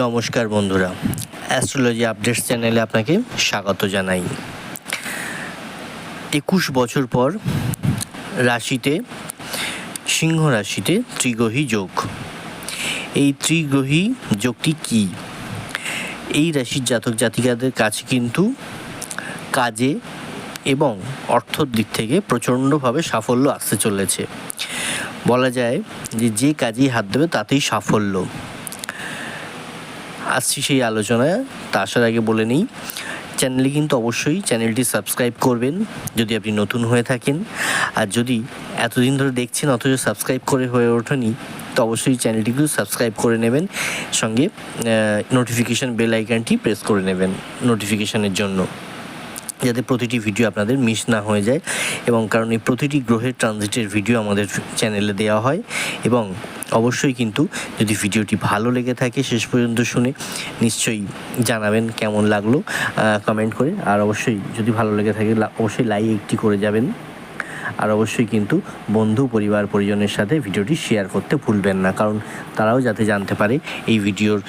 নমস্কার বন্ধুরা astrology updates চ্যানেলে আপনাকে স্বাগত জানাই। একুশ বছর পর রাশিতে, সিংহ রাশিতে ত্রিগ্রহী যোগ। এই ত্রিগ্রহী যোগটি কি? এই রাশির জাতক জাতিকাদের কাছে কিন্তু কাজে এবং অর্থর দিক থেকে প্রচণ্ডভাবে সাফল্য আসতে চলেছে। বলা যায় যে যে কাজেই হাত দেবে তাতেই সাফল্য। আসছি সেই আলোচনায়, তা আসার আগে বলে নিই। চ্যানেলে কিন্তু অবশ্যই চ্যানেলটি সাবস্ক্রাইব করবেন, যদি আপনি নতুন হয়ে থাকেন। আর যদি এতদিন ধরে দেখছেন, অথচ সাবস্ক্রাইব করে হয়ে ওঠেনি, তো অবশ্যই চ্যানেলটিকেও সাবস্ক্রাইব করে নেবেন। সঙ্গে নোটিফিকেশান বেল আইকনটি প্রেস করে নেবেন নোটিফিকেশানের জন্য। যাতে প্রতিটি ভিডিও আপনাদের মিস না হয়ে যায়। এবং কারণ এই প্রতিটি গ্রহের ট্রানজিটের ভিডিও আমাদের চ্যানেলে দেওয়া হয়। এবং অবশ্যই কিন্তু যদি ভিডিওটি ভালো লেগে থাকে শেষ পর্যন্ত শুনে নিশ্চয়ই জানাবেন কেমন লাগল কমেন্ট করে। আর অবশ্যই যদি ভালো লেগে থাকে অবশ্যই লাইক একটি করে যাবেন। আর অবশ্যই কিন্তু বন্ধু, পরিবার, পরিজনের সাথে ভিডিওটি শেয়ার করতে ভুলবেন না, কারণ তারাও যাতে জানতে পারে এই ভিডিওর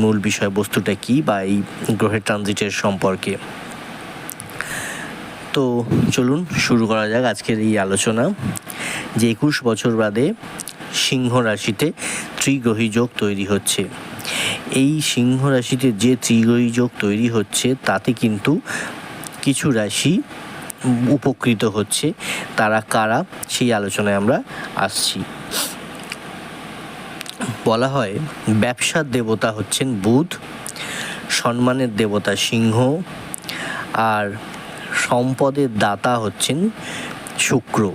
মূল বিষয়বস্তুটা কী বা এই গ্রহের ট্রানজিটের সম্পর্কে। তো চলুন শুরু করা যাক আজকের এই আলোচনা। যে একুশ বছর বাদে সিংহ রাশিতে ত্রিগ্রহী যোগ তৈরি হচ্ছে। এই সিংহ রাশিতে যে ত্রিগ্রহী যোগ তৈরি হচ্ছে, তাতে কিন্তু কিছু রাশি উপকৃত হচ্ছে। তারা কারা? সেই আলোচনায় আমরা আসছি। বলা হয় ব্যবসার দেবতা হচ্ছেন বুধ, সম্মানের দেবতা সিংহ, আর সম্পদের দাতা হচ্ছেন শুক্র।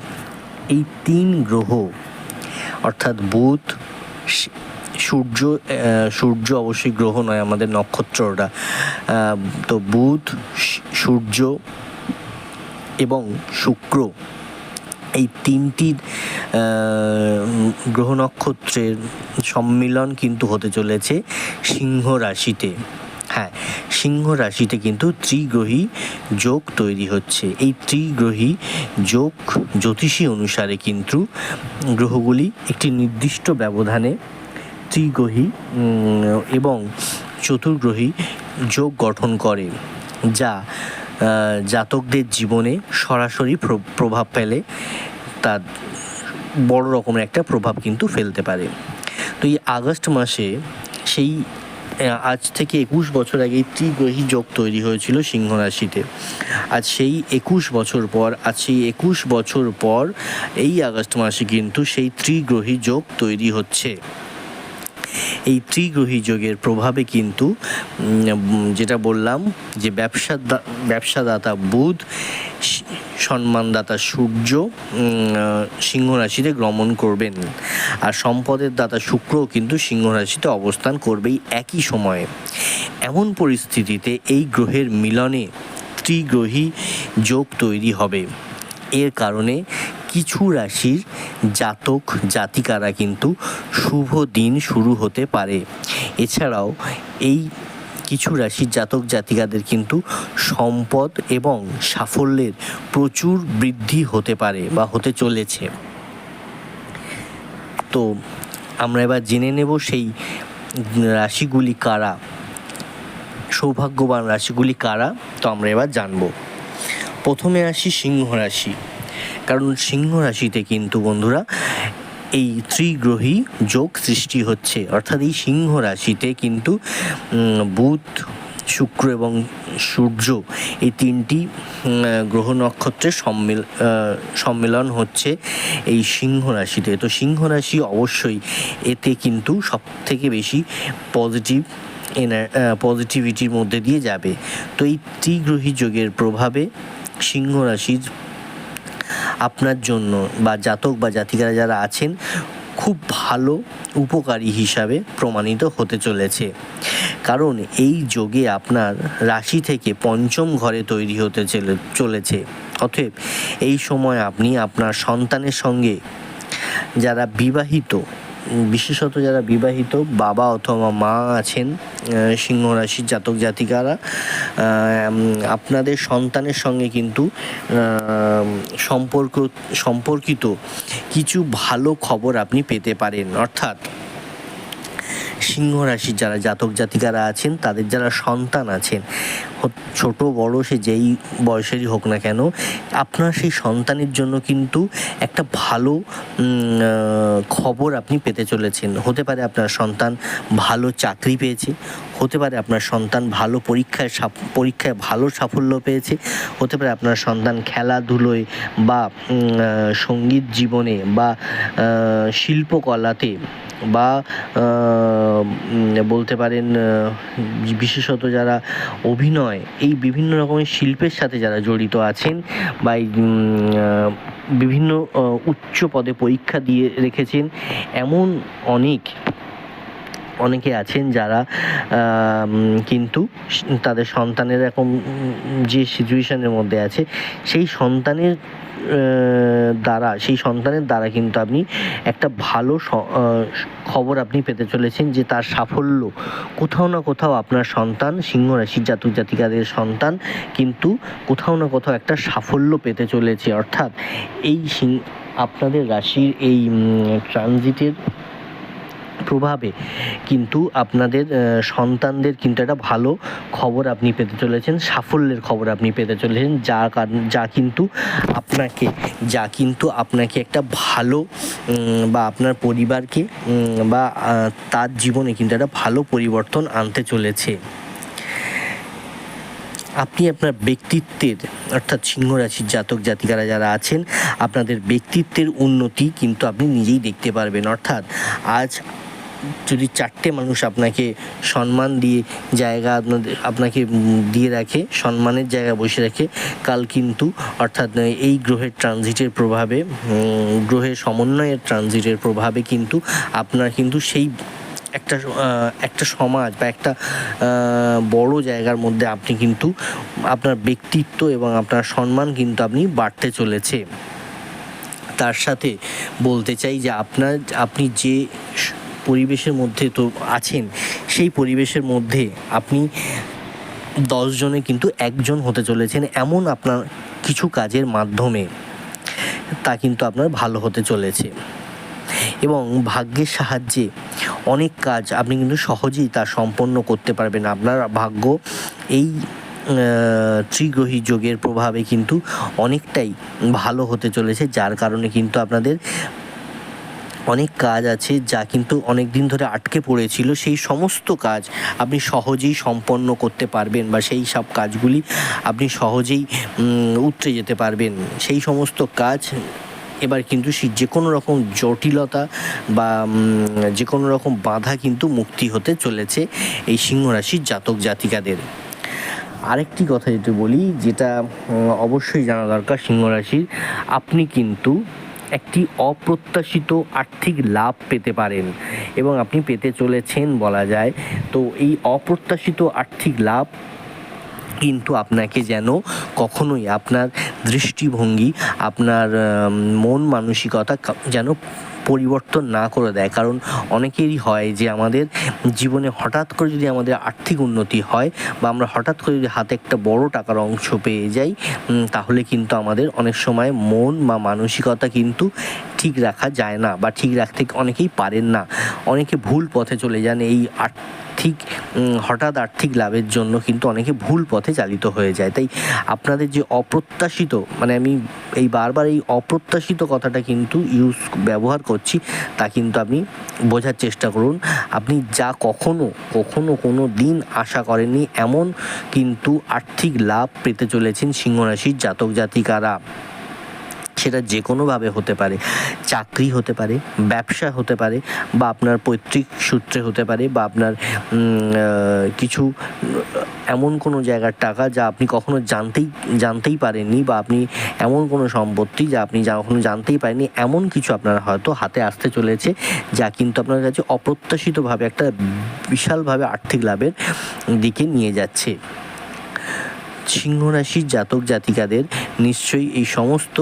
এই তিন গ্রহ অর্থাৎ বুধ সূর্য সূর্য অবশ্যই গ্রহ নয়, আমাদের নক্ষত্রটা। তো বুধ সূর্য এবং শুক্র এই তিনটি গ্রহ নক্ষত্রের সম্মিলন কিন্তু হতে চলেছে সিংহ রাশিতে। হ্যাঁ সিংহ রাশিতে কিন্তু ত্রিগ্রহী যোগ তৈরি হচ্ছে। এই ত্রিগ্রহী যোগ জ্যোতিষী অনুসারে কিন্তু গ্রহগুলি একটি নির্দিষ্ট ব্যবধানে ত্রিগ্রহী এবং চতুর্গ্রহী যোগ গঠন করে, যা জাতকদের জীবনে সরাসরি প্র- প্রভাব ফেলে, তার বড় রকমের একটা প্রভাব কিন্তু ফেলতে পারে। তো এই আগস্ট মাসে সেই আজ থেকে একুশ বছর আগে ত্রিগ্রহী যোগ তৈরি হয়েছিল সিংহ রাশিতে। আজ সেই একুশ বছর পর, আজ সেই একুশ বছর পর, এই আগস্ট মাসে কিন্তু সেই ত্রিগ্রহী যোগ তৈরি হচ্ছে। এই ত্রিগ্রহী যোগের প্রভাবে কিন্তু যেটা বললাম, যে ব্যবসা ব্যবসাদাতা বুধ, সম্মানদাতা সূর্য সিংহ রাশিতে গমন করবেন। আর সম্পদের দাতা শুক্রও কিন্তু সিংহ রাশিতে অবস্থান করবেই একই সময়ে। এমন পরিস্থিতিতে এই গ্রহের মিলনে ত্রিগ্রহী যোগ তৈরি হবে। এর কারণে কিছু রাশির জাতক, জাতিকারা কিন্তু শুভ দিন শুরু হতে পারে। এছাড়াও এই কিছু রাশির জাতক, জাতিকাদের কিন্তু সম্পদ এবং সাফল্যের প্রচুর বৃদ্ধি হতে পারে বা হতে চলেছে। তো আমরা এবার জেনে নেব সেই রাশিগুলি কারা, সৌভাগ্যবান রাশিগুলি কারা। তো আমরা এবার জানব। প্রথমে আসি সিংহ রাশি। কারণ সিংহ রাশিতে কিন্তু বন্ধুরা এই ত্রিগ্রহী যোগ সৃষ্টি হচ্ছে। অর্থাৎ এই সিংহ রাশিতে কিন্তু বুধ, শুক্র এবং সূর্য এই তিনটি গ্রহ নক্ষত্রের সম্মিল সম্মেলন হচ্ছে এই সিংহ রাশিতে। তো সিংহ রাশি অবশ্যই এতে কিন্তু সব থেকে বেশি পজিটিভ পজিটিভিটির মধ্যে দিয়ে যাবে। তো এই ত্রিগ্রহী যোগের প্রভাবে সিংহ রাশির আপনার জন্য বা জাতক বা জাতিকারা যারা আছেন, খুব ভালো উপকারী হিসাবে প্রমাণিত হতে চলেছে। কারণ এই যোগে আপনার রাশি থেকে পঞ্চম ঘরে তৈরি হতে চলে- চলেছে। অতএব এই সময় আপনি আপনার সন্তানের সঙ্গে যারা বিবাহিত বিশেষত যারা বিবাহিত, বাবা অথবা মা আছেন সিংহ রাশির জাতক জাতিকারা আপনাদের সন্তানের সঙ্গে কিন্তু সম্পর্ক, সম্পর্কিত কিছু ভালো খবর আপনি পেতে পারেন। অর্থাৎ সিংহ রাশির যারা জাতক জাতিকারা আছেন, তাদের যারা সন্তান আছেন ছোট, বড়, সে যেই বয়সেরই হোক না কেন, আপনার সেই সন্তানের জন্য কিন্তু একটা ভালো খবর আপনি পেতে চলেছেন। হতে পারে আপনার সন্তান ভালো চাকরি পেয়েছে হতে পারে আপনার সন্তান ভালো পরীক্ষায় পরীক্ষায় ভালো সাফল্য পেয়েছে, হতে পারে আপনার সন্তান খেলাধুলোয় বা সংগীত জীবনে বা শিল্পকলাতে বা বলতে পারেন বিশেষত যারা অভিনয়, এই বিভিন্ন রকমের শিল্পের সাথে যারা জড়িত আছেন বা বিভিন্ন উচ্চ পদে পরীক্ষা দিয়ে রেখেছেন, এমন অনেক অনেকে আছেন যারা কিন্তু তাদের সন্তানের এখন যে সিচুয়েশনের মধ্যে আছে, সেই সন্তানের দ্বারা, সেই সন্তানের দ্বারা কিন্তু আপনি একটা ভালো খবর আপনি পেতে চলেছেন যে তার সাফল্য। কোথাও না কোথাও আপনার সন্তান, সিংহ রাশির জাতক জাতিকাদের সন্তান কিন্তু কোথাও না কোথাও একটা সাফল্য পেতে চলেছে। অর্থাৎ এই সিং- আপনাদের রাশির এই ট্রানজিটের প্রভাবে। কিন্তু আপনাদের সন্তানদের কিন্তু একটা ভালো খবর আপনি পেতে চলেছেন, সাফল্যের খবর আপনি পেতে চলেছেন, যা যা কিন্তু আপনাকে, যা কিন্তু আপনাকে একটা ভালো বা আপনার পরিবারকে বা তার জীবনে কিন্তু একটা ভালো পরিবর্তন আনতে চলেছে। আপনি আপনার ব্যক্তিত্বের, অর্থাৎ সিংহ রাশির জাতক জাতিকারা যারা আছেন, আপনাদের ব্যক্তিত্বের উন্নতি কিন্তু আপনি নিজেই দেখতে পারবেন। অর্থাৎ আজ যদি চারটে মানুষ আপনাকে সম্মান দিয়ে জায়গা আপনাদের, আপনাকে দিয়ে রাখে, সম্মানের জায়গা বসে রাখে, কাল কিন্তু অর্থাৎ এই গ্রহের ট্রানজিটের প্রভাবে গ্রহের সমন্বয়ের ট্রানজিটের প্রভাবে কিন্তু আপনার কিন্তু সেই একটা একটা সমাজ বা একটা বড় জায়গার মধ্যে আপনি কিন্তু আপনার ব্যক্তিত্ব এবং আপনার সম্মান কিন্তু আপনি বাড়তে চলেছে। তার সাথে বলতে চাই যে আপনার, আপনি যে পরিবেশের মধ্যে তো আছেন, সেই পরিবেশের মধ্যে আপনি দশজনে কিন্তু একজন হতে চলেছেন, এমন আপনার কিছু কাজের মাধ্যমে তা কিন্তু আপনার ভালো হতে চলেছে। এবং ভাগ্যের সাহায্যে অনেক কাজ আপনি কিন্তু সহজেই তা সম্পন্ন করতে পারবেন। আপনার ভাগ্য এই ত্রিগ্রহী যোগের প্রভাবে কিন্তু অনেকটাই ভালো হতে চলেছে, যার কারণে কিন্তু আপনাদের অনেক কাজ আছে যা কিন্তু অনেক দিন ধরে আটকে পড়েছিল। সেই সমস্ত কাজ আপনি সহজেই সম্পন্ন করতে পারবেন বা সেই সব কাজগুলি আপনি সহজেই উতরে যেতে পারবেন। সেই সমস্ত কাজ এবার কিন্তু সে যে কোনো রকম জটিলতা বা যে কোনো রকম বাধা কিন্তু মুক্তি হতে চলেছে এই সিংহ রাশির জাতক জাতিকাদের। আরেকটি কথা যদি বলি, যেটা অবশ্যই জানা দরকার সিংহ রাশির আপনি কিন্তু একটি অপ্রত্যাশিত আর্থিক লাভ পেতে পারেন। এবং আপনি পেতে চলেছেন বলা যায়। তো এই অপ্রত্যাশিত আর্থিক লাভ কিন্তু আপনাকে যেন কখনোই আপনার দৃষ্টিভঙ্গি, আপনার মন মানসিকতা যেন পরিবর্তন না করে দেয়। কারণ অনেকেরই হয় যে আমাদের জীবনে হঠাৎ করে যদি আমাদের আর্থিক উন্নতি হয় বা আমরা হঠাৎ করে যদি হাতে একটা বড় টাকার অংশ পেয়ে যাই তাহলে কিন্তু আমাদের অনেক সময় মন বা মানসিকতা কিন্তু ঠিক রাখা যায় না বা ঠিক রাখতে অনেকেই পারেন না। অনেকে ভুল পথে চলে যান এই আর্থিক উম, হঠাৎ আর্থিক লাভের জন্য কিন্তু অনেকে ভুল পথে চালিত হয়ে যায়। তাই আপনাদের যে অপ্রত্যাশিত মানে আমি এই বারবার এই অপ্রত্যাশিত কথাটা কিন্তু ইউজ ব্যবহার করছি তা কিন্তু আপনি বোঝার চেষ্টা করুন। আপনি যা কখনো কখনো কোনো দিন আশা করেননি এমন কিন্তু আর্থিক লাভ পেতে চলেছেন সিংহরাশির জাতক জাতিকারা সেটা যে কোনোভাবে হতে পারে। চাকরি হতে পারে, ব্যবসা হতে পারে, বা আপনার পৈতৃক সূত্রে হতে পারে, বা আপনার কিছু, এমন কোনো জায়গার টাকা যা আপনি কখনো জানতেই জানতেই পারেননি, বা আপনি এমন কোনো সম্পত্তি যা আপনি কখনো জানতেই পারেননি, এমন কিছু আপনার হয়তো হাতে আসতে চলেছে, যা কিন্তু আপনার কাছে অপ্রত্যাশিতভাবে একটা বিশালভাবে আর্থিক লাভের দিকে নিয়ে যাচ্ছে। সিংহ রাশির জাতক জাতিকাদের নিশ্চয়ই এই সমস্ত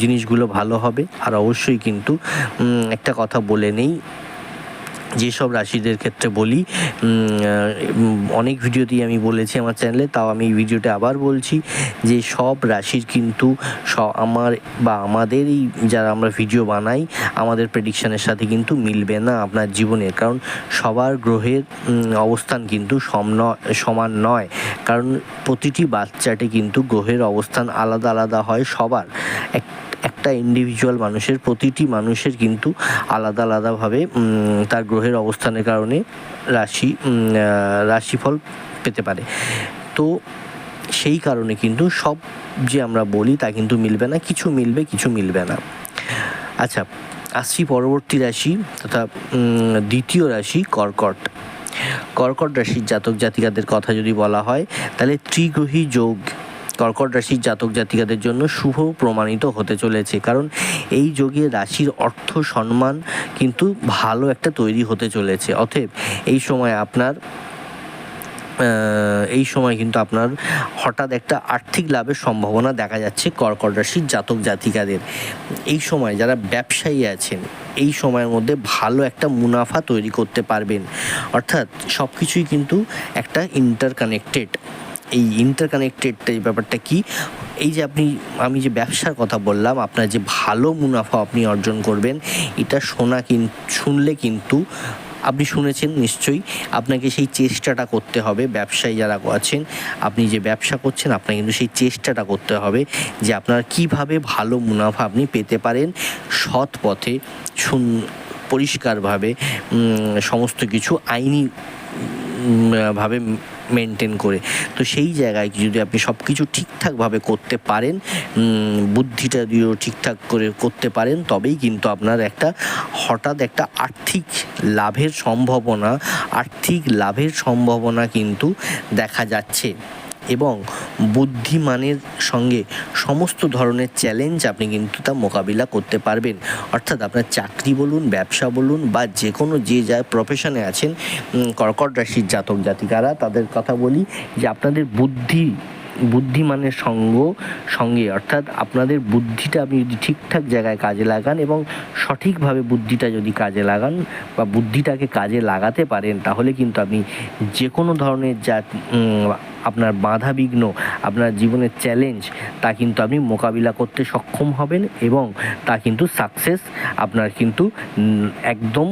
জিনিসগুলো ভালো হবে। আর অবশ্যই কিন্তু একটা কথা বলে নেই যেসব রাশিদের ক্ষেত্রে বলি অনেক ভিডিওতেই আমি বলেছি আমার চ্যানেলে তাও আমি এই ভিডিওতে আবার বলছি যে সব রাশির কিন্তু আমার বা আমাদের এই যারা আমরা ভিডিও বানাই, আমাদের প্রেডিকশানের সাথে কিন্তু মিলবে না আপনার জীবনের। কারণ সবার গ্রহের অবস্থান কিন্তু সম সমান নয়। কারণ প্রতিটি বাচ্চাটে কিন্তু গ্রহের অবস্থান আলাদা আলাদা হয় সবার। এক একটা ইন্ডিভিজুয়াল মানুষের, প্রতিটি মানুষের কিন্তু আলাদা আলাদাভাবে তার গ্রহের অবস্থানের কারণে রাশি রাশিফল পেতে পারে। তো সেই কারণে কিন্তু সব যে আমরা বলি তা কিন্তু মিলবে না। কিছু মিলবে কিছু মিলবে না। আচ্ছা আসছি পরবর্তী রাশি তথা দ্বিতীয় রাশি কর্কট। কর্কট রাশির জাতক জাতিকাদের কথা যদি বলা হয়, তাহলে ত্রিগ্রহী যোগ কর্কট রাশির জাতক জাতিকাদের জন্য শুভ প্রমাণিত হতে চলেছে। কারণ এই যোগে রাশির অর্থ সম্মান কিন্তু ভালো একটা তৈরি হতে চলেছে। অতএব এই সময় আপনার এই সময় কিন্তু আপনার হঠাৎ একটা আর্থিক লাভের সম্ভাবনা দেখা যাচ্ছে কর্কট রাশির জাতক জাতিকাদের। এই সময় যারা ব্যবসায়ী আছেন, এই সময়ের মধ্যে ভালো একটা মুনাফা তৈরি করতে পারবেন। অর্থাৎ সব কিছুই কিন্তু একটা ইন্টারকানেক্টেড এই ইন্টারকানেক্টেড এই ব্যাপারটা কি? এই যে আপনি, আমি যে ব্যবসার কথা বললাম, আপনার যে ভালো মুনাফা আপনি অর্জন করবেন, এটা শোনা কিন, শুনলে কিন্তু আপনি শুনেছেন নিশ্চয়ই, আপনাকে সেই চেষ্টাটা করতে হবে, ব্যবসায়ী যারা আছেন, আপনি যে ব্যবসা করছেন, আপনাকে কিন্তু সেই চেষ্টাটা করতে হবে যে আপনার কীভাবে ভালো মুনাফা আপনি পেতে পারেন, সৎ পথে, শুন, পরিষ্কারভাবে সমস্ত কিছু আইনি ভাবে মেনটেন করে। তো সেই জায়গায় যদি আপনি সব কিছু ঠিকঠাকভাবে করতে পারেন বুদ্ধিটা দিয়েও ঠিকঠাক করে করতে পারেন, তবেই কিন্তু আপনার একটা হঠাৎ একটা আর্থিক লাভের সম্ভাবনা, আর্থিক লাভের সম্ভাবনা কিন্তু দেখা যাচ্ছে। এবং বুদ্ধিমানের সঙ্গে সমস্ত ধরনের চ্যালেঞ্জ আপনি কিন্তু তা মোকাবিলা করতে পারবেন। অর্থাৎ আপনার চাকরি বলুন, ব্যবসা বলুন বা যে কোনো যে যা প্রফেশনে আছেন কর্কট রাশির জাতক জাতিকারা, তাদের কথা বলি যে আপনাদের বুদ্ধি বুদ্ধিমানের সঙ্গ, সঙ্গে, অর্থাৎ আপনাদের বুদ্ধিটা আপনি যদি ঠিকঠাক জায়গায় কাজে লাগান এবং সঠিকভাবে বুদ্ধিটা যদি কাজে লাগান বা বুদ্ধিটাকে কাজে লাগাতে পারেন, তাহলে কিন্তু আপনি যে কোনো ধরনের যা আপনার বাধা বিঘ্ন আপনার জীবনের চ্যালেঞ্জ তা কিন্তু আপনি মোকাবিলা করতে সক্ষম হবেন এবং তা কিন্তু সাকসেস আপনার কিন্তু একদম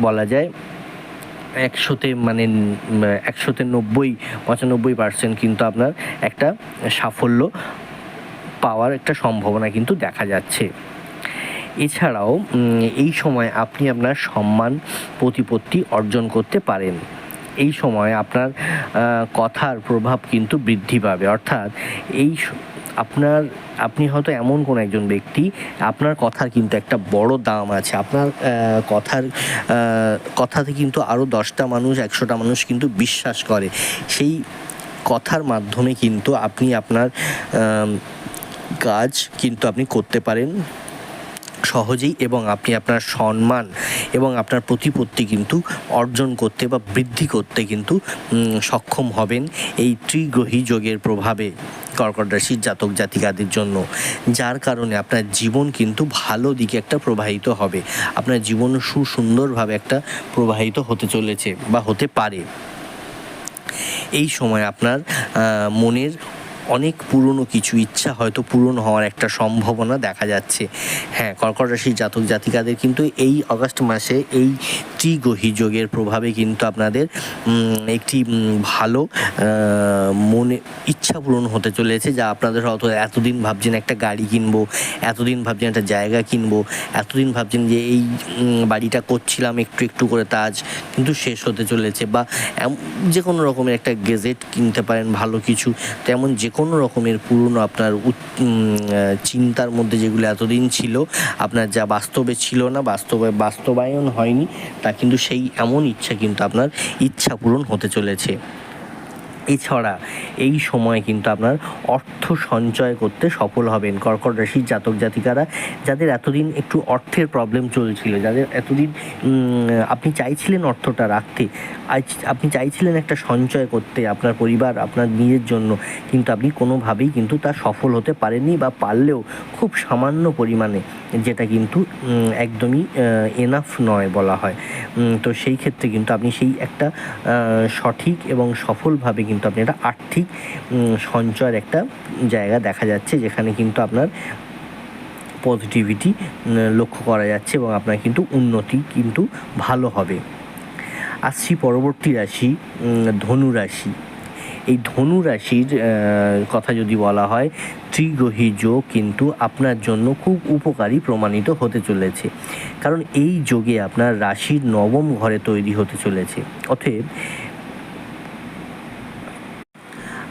বলা যায় একশোতে মানে একশোতে নব্বই, পঁচানব্বই পার্সেন্ট কিন্তু আপনার একটা সাফল্য পাওয়ার একটা সম্ভাবনা কিন্তু দেখা যাচ্ছে। এছাড়াও এই সময় আপনি আপনার সম্মান, প্রতিপত্তি অর্জন করতে পারেন। এই সময় আপনার কথার প্রভাব কিন্তু বৃদ্ধি পাবে। অর্থাৎ এই আপনার, আপনি হয়তো এমন কোন একজন ব্যক্তি, আপনার কথার কিন্তু একটা বড় দাম আছে। আপনার কথার কথাতে কিন্তু আরও দশটা মানুষ, একশোটা মানুষ কিন্তু বিশ্বাস করে। সেই কথার মাধ্যমে কিন্তু আপনি আপনার কাজ কিন্তু আপনি করতে পারেন সহজেই এবং আপনি আপনার সম্মান এবং আপনার প্রতিপত্তি কিন্তু অর্জন করতে বা বৃদ্ধি করতে কিন্তু সক্ষম হবেন এই ত্রিগ্রহী যোগের প্রভাবে। কর্কট রাশির জাতক জাতিকাদের জন্য। যার কারণে আপনার জীবন কিন্তু ভালো দিকে একটা প্রবাহিত হবে। আপনার জীবন সুসুন্দরভাবে একটা প্রবাহিত হতে চলেছে বা হতে পারে। এই সময় আপনার মনের অনেক পুরনো কিছু, ইচ্ছা হয়তো পূরণ হওয়ার একটা সম্ভাবনা দেখা যাচ্ছে। হ্যাঁ কর্কট রাশির জাতক জাতিকাদের কিন্তু এই আগস্ট মাসে এই ত্রিগ্রহী যোগের প্রভাবে কিন্তু আপনাদের একটি ভালো মনে, ইচ্ছা পূরণ হতে চলেছে, যা আপনাদের হয়তো এতদিন ভাবছেন একটা গাড়ি কিনবো, এতদিন ভাবছেন একটা জায়গা কিনবো, এতদিন ভাবছেন যে এই বাড়িটা করছিলাম একটু একটু করে তা আজ কিন্তু শেষ হতে চলেছে, বা যে কোনো রকমের একটা গেজেট কিনতে পারেন, ভালো কিছু, তেমন যে কোনো রকমের পুরনো আপনার চিন্তার মধ্যে যেগুলো এতদিন ছিল, আপনার যা বাস্তবে ছিল না, বাস্তবে বাস্তবায়ন হয়নি, তা কিন্তু সেই এমন ইচ্ছা কিন্তু আপনার ইচ্ছা পূরণ হতে চলেছে। এছাড়া এই সময় কিন্তু আপনার অর্থ সঞ্চয় করতে সফল হবেন। কর্কট রাশির জাতক জাতিকারা, যাদের এতদিন একটু অর্থের প্রবলেম চলছিল, যাদের এতদিন আপনি চাইছিলেন অর্থটা রাখতে আপনি চাইছিলেন একটা সঞ্চয় করতে আপনার পরিবার, আপনার নিজের জন্য, কিন্তু আপনি কোনোভাবেই কিন্তু তা সফল হতে পারেননি বা পারলেও খুব সামান্য পরিমাণে যেটা কিন্তু একদমই এনাফ নয় বলা হয়। তো সেই ক্ষেত্রে কিন্তু আপনি সেই একটা সঠিক এবং সফলভাবে কিন্তু আপনি একটা আর্থিক সঞ্চয়ের একটা জায়গা দেখা যাচ্ছে যেখানে কিন্তু আপনার পজিটিভিটি লক্ষ্য করা যাচ্ছে এবং আপনার কিন্তু উন্নতি কিন্তু ভালো হবে। আসছি পরবর্তী রাশি ধনু রাশি। এই ধনু রাশির কথা যদি বলা হয়, ত্রিগ্রহী যোগ কিন্তু আপনার জন্য খুব উপকারী প্রমাণিত হতে চলেছে। কারণ এই যোগে আপনার রাশির নবম ঘরে তৈরি হতে চলেছে। অতএব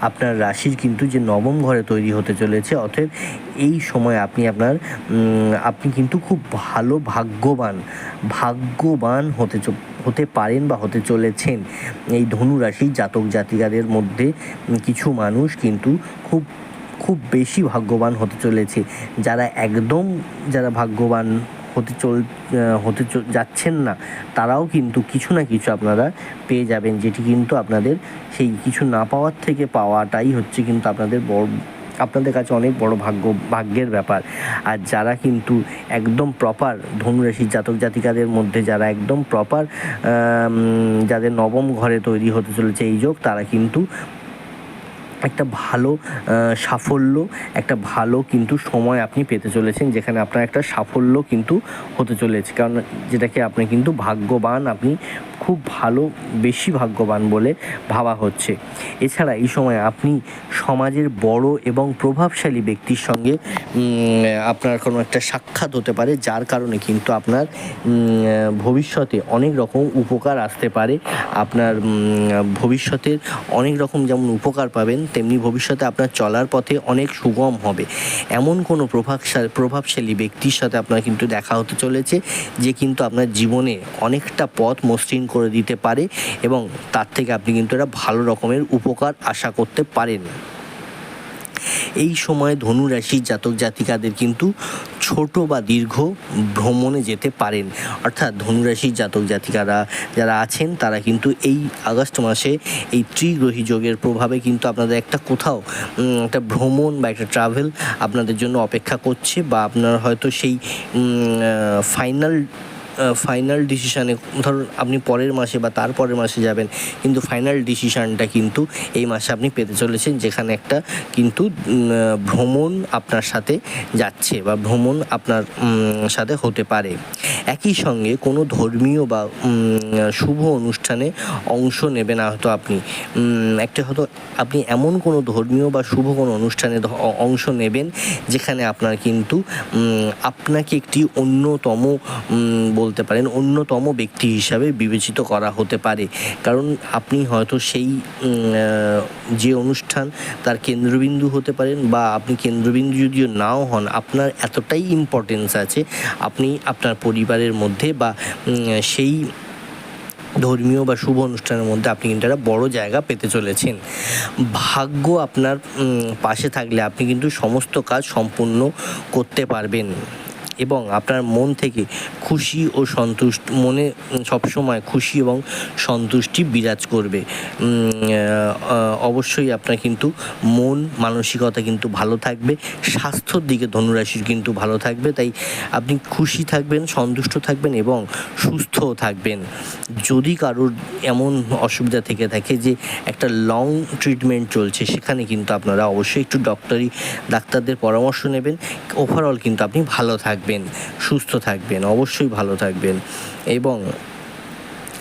আপনার রাশির কিন্তু যে নবম ঘরে তৈরি হতে চলেছে, অতএব এই সময় আপনি আপনার আপনি কিন্তু খুব ভালো ভাগ্যবান ভাগ্যবান হতে হতে পারেন বা হতে চলেছেন। এই ধনু রাশির জাতক জাতিকাদের মধ্যে কিছু মানুষ কিন্তু খুব খুব বেশি ভাগ্যবান হতে চলেছে। যারা একদম, যারা ভাগ্যবান হতে চল হতে যাচ্ছেন না, তারাও কিন্তু কিছু না কিছু আপনারা পেয়ে যাবেন, যেটি কিন্তু আপনাদের সেই কিছু না পাওয়ার থেকে পাওয়াটাই হচ্ছে কিন্তু আপনাদের বড়, আপনাদের কাছে অনেক বড় ভাগ্য, ভাগ্যের ব্যাপার। আর যারা কিন্তু একদম প্রপার ধনুরাশির জাতক জাতিকাদের মধ্যে, যারা একদম প্রপার যাদের নবম ঘরে তৈরি হতে চলেছে এই যোগ, তারা কিন্তু একটা ভালো সাফল্য, একটা ভালো কিন্তু সময় আপনি পেতে চলেছেন, যেখানে আপনার একটা সাফল্য কিন্তু হতে চলেছে। কারণ যেটাকে আপনি কিন্তু ভাগ্যবান, আপনি খুব ভালো, বেশি ভাগ্যবান বলে ভাবা হচ্ছে। এছাড়া এই সময় আপনি সমাজের বড় এবং প্রভাবশালী ব্যক্তির সঙ্গে আপনার কোনো একটা সাক্ষাৎ হতে পারে, যার কারণে কিন্তু আপনার ভবিষ্যতে অনেক রকম উপকার আসতে পারে। আপনার ভবিষ্যতের অনেক রকম যেমন উপকার পাবেন তেমনি ভবিষ্যতে আপনার চলার পথে অনেক সুগম হবে। এমন কোনো প্রভাবশালী প্রভাবশালী ব্যক্তির সাথে আপনার কিন্তু দেখা হতে চলেছে, যে কিন্তু আপনার জীবনে অনেকটা পথ মসৃণ করে দিতে পারে এবং তার থেকে আপনি কিন্তু একটা ভালো রকমের উপকার আশা করতে পারেন। এই সময় ধনুরাশির জাতক জাতিকাদের কিন্তু ছোট বা দীর্ঘ ভ্রমণে যেতে পারেন। অর্থাৎ ধনু রাশির জাতক জাতিকারা যারা আছেন, তারা কিন্তু এই আগস্ট মাসে এই ত্রিগ্রহী যোগের প্রভাবে কিন্তু আপনাদের একটা কোথাও একটা ভ্রমণ বা একটা ট্রাভেল আপনাদের জন্য অপেক্ষা করছে বা আপনার হয়তো সেই ফাইনাল ফাইনাল ডিসিশানে ধরুন আপনি পরের মাসে বা তার পরের মাসে যাবেন, কিন্তু ফাইনাল ডিসিশানটা কিন্তু এই মাসে আপনি পেতে চলেছেন, যেখানে একটা কিন্তু ভ্রমণ আপনার সাথে যাচ্ছে বা ভ্রমণ আপনার সাথে হতে পারে। একই সঙ্গে কোনো ধর্মীয় বা শুভ অনুষ্ঠানে অংশ নেবেন হয়তো আপনি। একটা হয়তো আপনি এমন কোনো ধর্মীয় বা শুভ কোনো অনুষ্ঠানে অংশ নেবেন, যেখানে আপনার কিন্তু আপনাকে একটি অন্যতম বলতে পারেন, অন্যতম ব্যক্তি হিসাবে বিবেচিত করা হতে পারে। কারণ আপনি হয়তো সেই যে অনুষ্ঠান তার কেন্দ্রবিন্দু হতে পারেন বা আপনি কেন্দ্রবিন্দু যদিও নাও হন, আপনার এতটাই ইম্পর্টেন্স আছে, আপনি আপনার পরিবারের মধ্যে বা সেই ধর্মীয় বা শুভ অনুষ্ঠানের মধ্যে আপনি কিন্তু একটা বড় জায়গা পেতে চলেছেন। ভাগ্য আপনার পাশে থাকলে আপনি কিন্তু সমস্ত কাজ সম্পূর্ণ করতে পারবেন। এবং আপনার মন থেকে খুশি ও সন্তুষ্ট, মনে সবসময় খুশি এবং সন্তুষ্টি বিরাজ করবে। অবশ্যই আপনার কিন্তু মন, মানসিকতা কিন্তু ভালো থাকবে, স্বাস্থ্যর দিকে ধনুরাশির কিন্তু ভালো থাকবে, তাই আপনি খুশি থাকবেন, সন্তুষ্ট থাকবেন এবং সুস্থও থাকবেন। যদি কারোর এমন অসুবিধা থেকে থাকে যে একটা লং ট্রিটমেন্ট চলছে, সেখানে কিন্তু আপনারা অবশ্যই একটু ডক্টরি, ডাক্তারদের পরামর্শ নেবেন। ওভারঅল কিন্তু আপনি ভালো থাকবেন। সুস্থ থাকবেন, অবশ্যই ভালো থাকবেন। এবং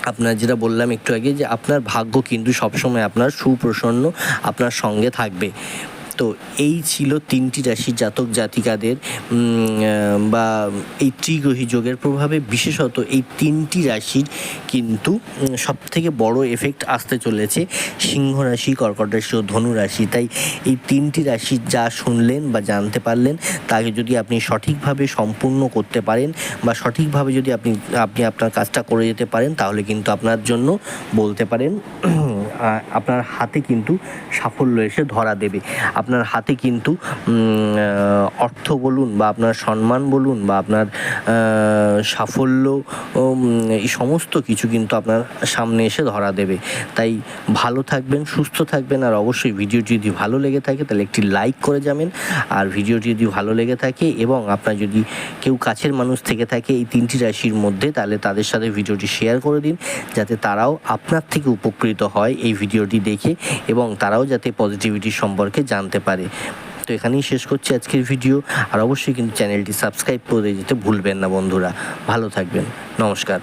আপনার যেটা বললাম একটু আগে যে আপনার ভাগ্য কিন্তু সবসময় আপনার সুপ্রসন্ন, আপনার সঙ্গে থাকবে। তো এই ছিল তিনটি রাশির জাতক জাতিকাদের বা এই ত্রিগ্রহী যোগের প্রভাবে বিশেষত এই তিনটি রাশির কিন্তু সব থেকে বড় এফেক্ট আসতে চলেছে সিংহ রাশি, কর্কট রাশি ও ধনু রাশি। তাই এই তিনটি রাশি যা শুনলেন বা জানতে পারলেন, তাকে যদি আপনি সঠিকভাবে সম্পূর্ণ করতে পারেন বা সঠিকভাবে যদি আপনি আপনি আপনার কাজটা করে যেতে পারেন, তাহলে কিন্তু আপনার জন্য বলতে পারেন আপনার হাতে কিন্তু সাফল্য এসে ধরা দেবে। আপনার হাতে কিন্তু অর্থ বলুন বা আপনার সম্মান বলুন বা আপনার সাফল্য এই সমস্ত কিছু কিন্তু আপনার সামনে এসে ধরা দেবে। তাই ভালো থাকবেন, সুস্থ থাকবেন আর অবশ্যই ভিডিওটি যদি ভালো লেগে থাকে তাহলে একটি লাইক করে যাবেন। আর ভিডিওটি যদি ভালো লেগে থাকে এবং আপনার যদি কেউ কাছের মানুষ থেকে থাকে এই তিনটি রাশির মধ্যে তাহলে তাদের সাথে ভিডিওটি শেয়ার করে দিন। যাতে তারাও আপনার থেকে উপকৃত হয়। এই ভিডিওটি দেখে এবং তারাও যাতে পজিটিভিটি সম্পর্কে জানতে পারে। তো এখানেই শেষ করছি আজকের ভিডিও। আর অবশ্যই কিন্তু চ্যানেলটি সাবস্ক্রাইব করে যেতে ভুলবেন না বন্ধুরা। ভালো থাকবেন। নমস্কার।